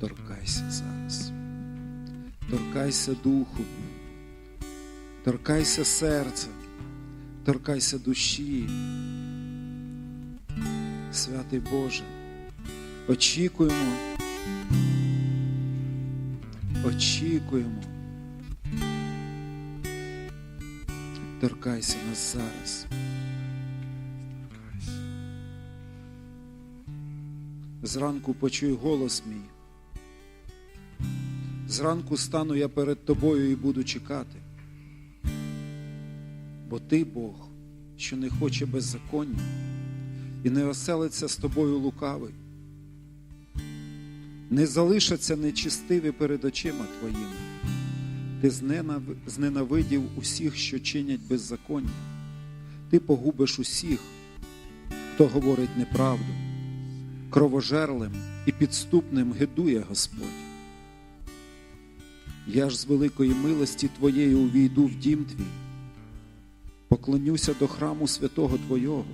торкайся зараз. Торкайся духу, торкайся серця, торкайся душі. Святий Боже, очікуємо, очікуємо. Торкайся нас зараз. Зранку почуй голос мій. Зранку стану я перед тобою і буду чекати. Бо ти Бог, що не хоче беззаконня, і не оселиться з тобою лукавий. Не залишаться нечистиві перед очима твоїми. Ти зненавидів усіх, що чинять беззаконня. Ти погубиш усіх, хто говорить неправду, кровожерлим і підступним гидує Господь. Я ж з великої милості Твоєї увійду в дім твій, поклонюся до храму святого Твого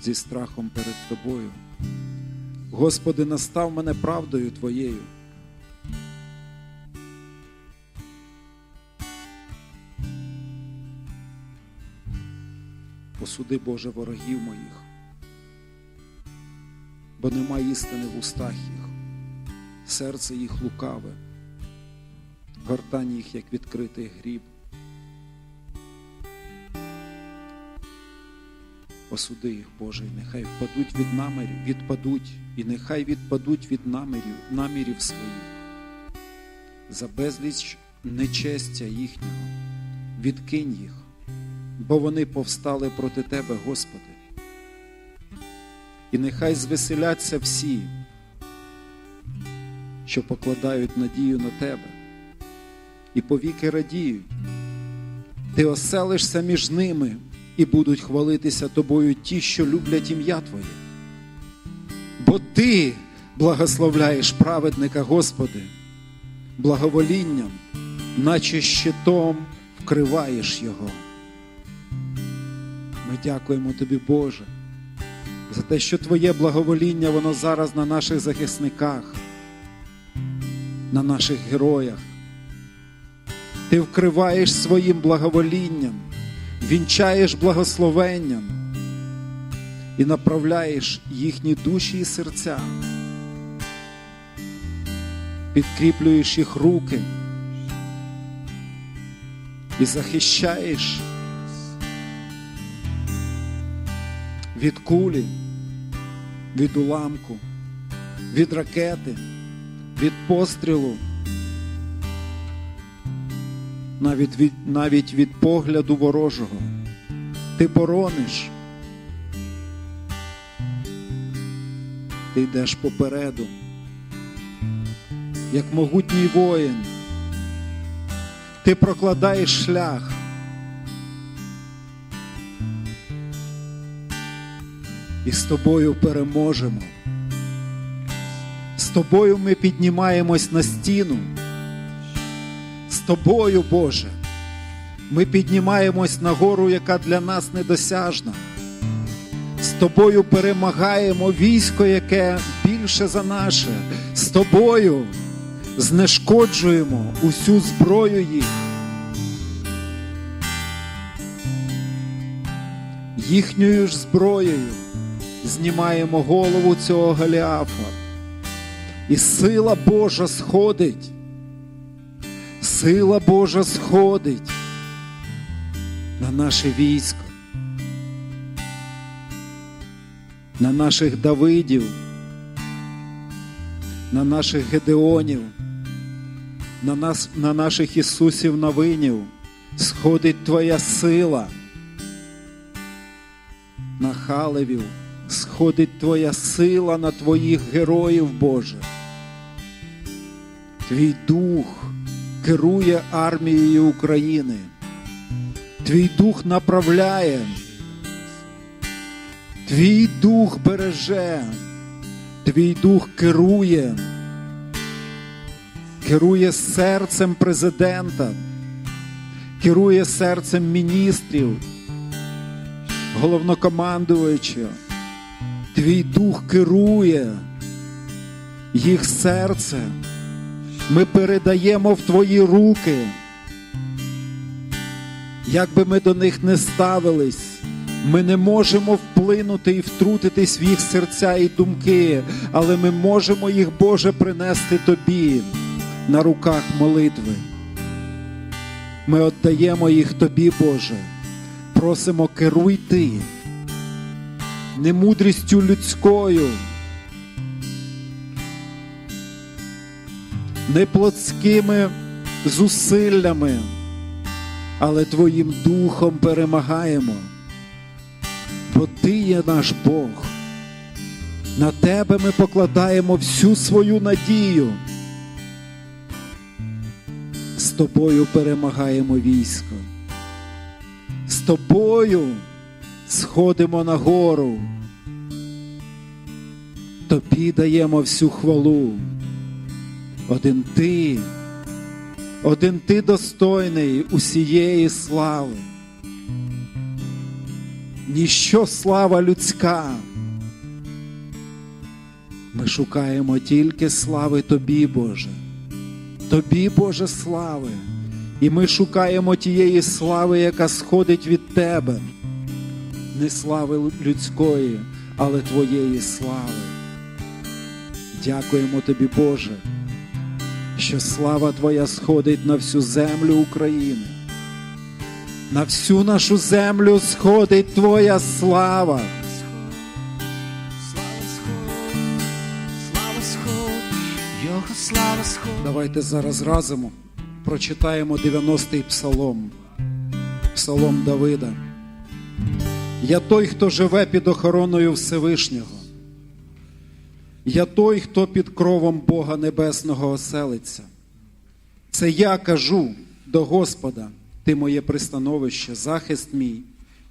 зі страхом перед Тобою. Господи, настав мене правдою Твоєю. Посуди, Боже, ворогів моїх, бо нема істини в устах їх, серце їх лукаве, гортань їх, як відкритий гріб. Посуди їх, Боже, і нехай впадуть від намірів, відпадуть, і нехай відпадуть від намірів, намірів своїх, за безліч нечестя їхнього, відкинь їх, бо вони повстали проти Тебе, Господи. І нехай звеселяться всі, що покладають надію на Тебе, і повіки радіють, ти оселишся між ними і будуть хвалитися тобою ті, що люблять ім'я Твоє. Бо Ти благословляєш праведника, Господи, благоволінням, наче щитом вкриваєш Його. Ми дякуємо Тобі, Боже, за те, що Твоє благовоління, воно зараз на наших захисниках, на наших героях. Ти вкриваєш своїм благоволінням вінчаєш благословенням і направляєш їхні душі і серця, підкріплюєш їх руки і захищаєш від кулі, від уламку, від ракети, від пострілу навіть від, навіть від погляду ворожого. Ти борониш. Ти йдеш попереду, як могутній воїн. Ти прокладаєш шлях. І з тобою переможемо. З тобою ми піднімаємось на стіну тобою, Боже. Ми піднімаємось на гору, яка для нас недосяжна. З тобою перемагаємо військо, яке більше за наше. З тобою знешкоджуємо усю зброю їх. Їхньою ж зброєю знімаємо голову цього Голіафа. І сила Божа сходить Сила Божа сходить на наше військо, на наших Давидів, на наших Гедеонів, на нас, на наших Ісусів Новинів сходить Твоя сила, на Халевів, сходить Твоя сила на Твоїх героїв, Боже. Твій дух керує армією України. Твій дух направляє, твій дух береже, твій дух керує, керує серцем президента, керує серцем міністрів, головнокомандуючого. Твій дух керує їх серце ми передаємо в Твої руки. Як би ми до них не ставились, ми не можемо вплинути і втрутитись в їх серця і думки, але ми можемо їх, Боже, принести Тобі на руках молитви. Ми віддаємо їх Тобі, Боже, просимо керуй Ти, не мудрістю людською, не плотськими зусиллями, але Твоїм духом перемагаємо, бо Ти є наш Бог. На Тебе ми покладаємо всю свою надію. З тобою перемагаємо військо. З тобою сходимо на гору. Тобі даємо всю хвалу. Один ти, один ти достойний усієї слави. Ніщо слава людська. Ми шукаємо тільки слави Тобі, Боже. Тобі, Боже, слави. І ми шукаємо тієї слави, яка сходить від Тебе. Не слави людської, але Твоєї слави. Дякуємо Тобі, Боже, що слава Твоя сходить на всю землю України. На всю нашу землю сходить Твоя слава. Давайте зараз разом прочитаємо 90-й псалом, псалом Давида. Я той, хто живе під охороною Всевишнього. Я той, хто під кровом Бога Небесного оселиться. Це я кажу до Господа, ти моє пристановище, захист мій,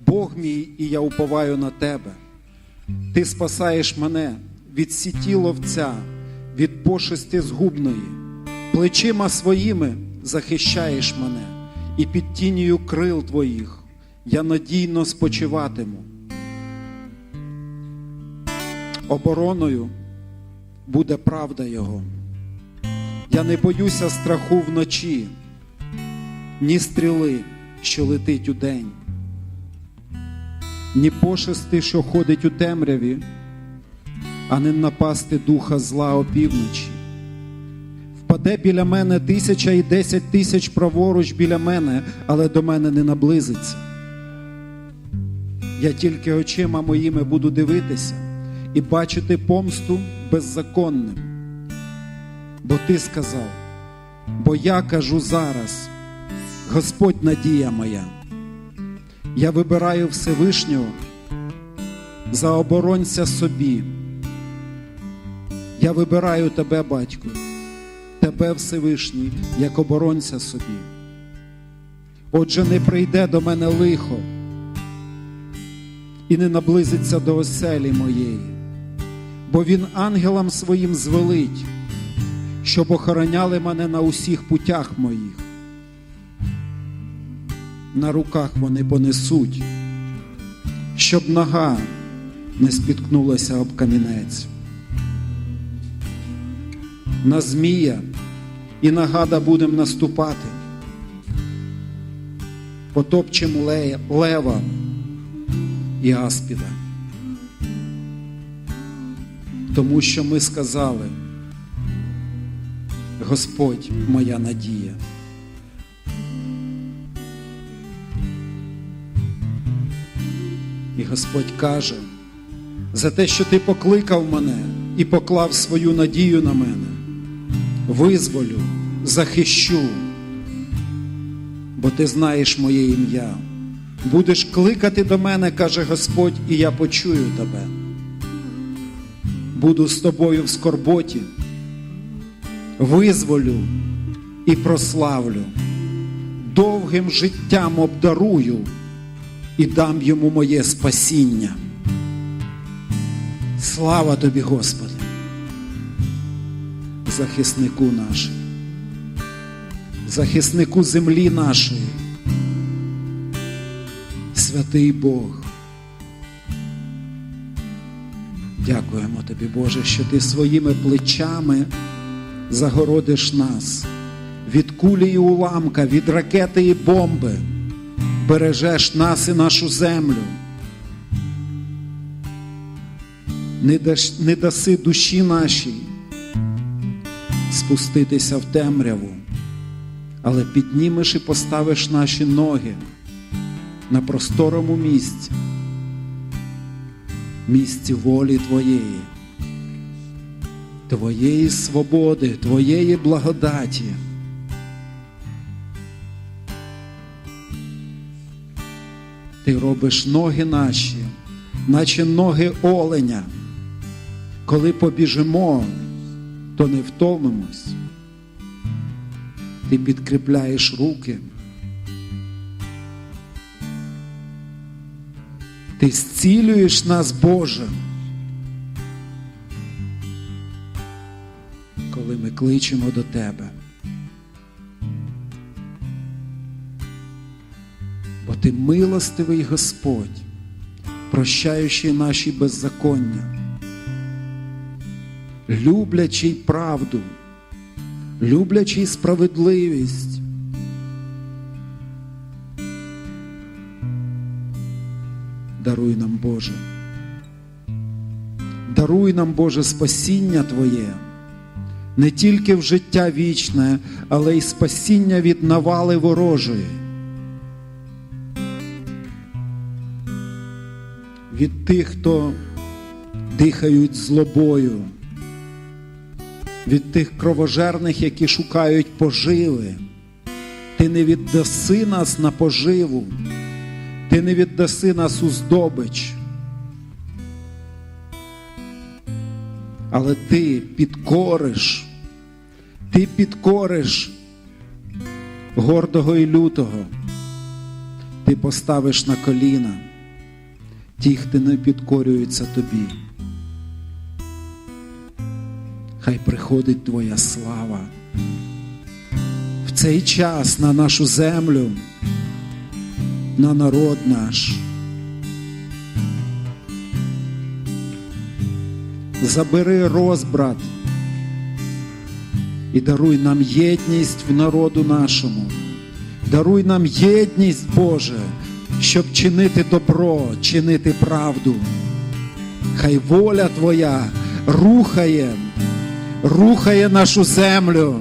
Бог мій, і я уповаю на тебе. Ти спасаєш мене від сіті ловця, від пошесті згубної, плечима своїми захищаєш мене, і під тінію крил твоїх я надійно спочиватиму. Обороною буде правда Його. Я не боюся страху вночі, ні стріли, що летить у день, ні пошести, що ходить у темряві, а не напасти духа зла опівночі. Впаде біля мене тисяча і десять тисяч праворуч біля мене, але до мене не наблизиться. Я тільки очима моїми буду дивитися і бачити помсту беззаконним. Бо ти сказав, бо я кажу зараз, Господь надія моя, я вибираю Всевишнього за оборонця собі. Я вибираю тебе, батько, тебе Всевишній, як оборонця собі. Отже, не прийде до мене лихо і не наблизиться до оселі моєї, бо він ангелам своїм звелить, щоб охороняли мене на усіх путях моїх. На руках вони понесуть, щоб нога не спіткнулася об камінець. На змія і на гада будемо наступати, потопчемо лева і аспіда. Тому що ми сказали, Господь моя надія. І Господь каже, за те, що ти покликав мене і поклав свою надію на мене, визволю, захищу, бо ти знаєш моє ім'я. Будеш кликати до мене, каже Господь, і я почую тебе. Буду з тобою в скорботі, визволю і прославлю, довгим життям обдарую і дам йому моє спасіння. Слава тобі, Господи, захиснику нашій, захиснику землі нашої, святий Бог. Дякуємо тобі, Боже, що ти своїми плечами загородиш нас від кулі і уламка, від ракети і бомби, бережеш нас і нашу землю. Не, даш, не даси душі нашій спуститися в темряву, але піднімеш і поставиш наші ноги на просторому місці, місці волі Твоєї, Твоєї свободи, Твоєї благодаті. Ти робиш ноги наші, наче ноги оленя. Коли побіжимо, то не втомимось. Ти підкріпляєш руки. Ти зцілюєш нас, Боже. Коли ми кличемо до Тебе. Бо ти милостивий Господь, прощаючий наші беззаконня, люблячий правду, люблячий справедливість. Даруй нам, Боже. Даруй нам, Боже, спасіння Твоє, не тільки в життя вічне, але й спасіння від навали ворожої. Від тих, хто дихають злобою, від тих кровожерних, які шукають поживи. Ти не віддаси нас на поживу, ти не віддаси нас у здобич. Але ти підкориш, ти підкориш гордого і лютого, ти поставиш на коліна ті, хто не підкорюються тобі. Хай приходить Твоя слава в цей час на нашу землю, на народ наш. Забери розбрат і даруй нам єдність в народу нашому. Даруй нам єдність, Боже, щоб чинити добро, чинити правду. Хай воля Твоя рухає, рухає нашу землю.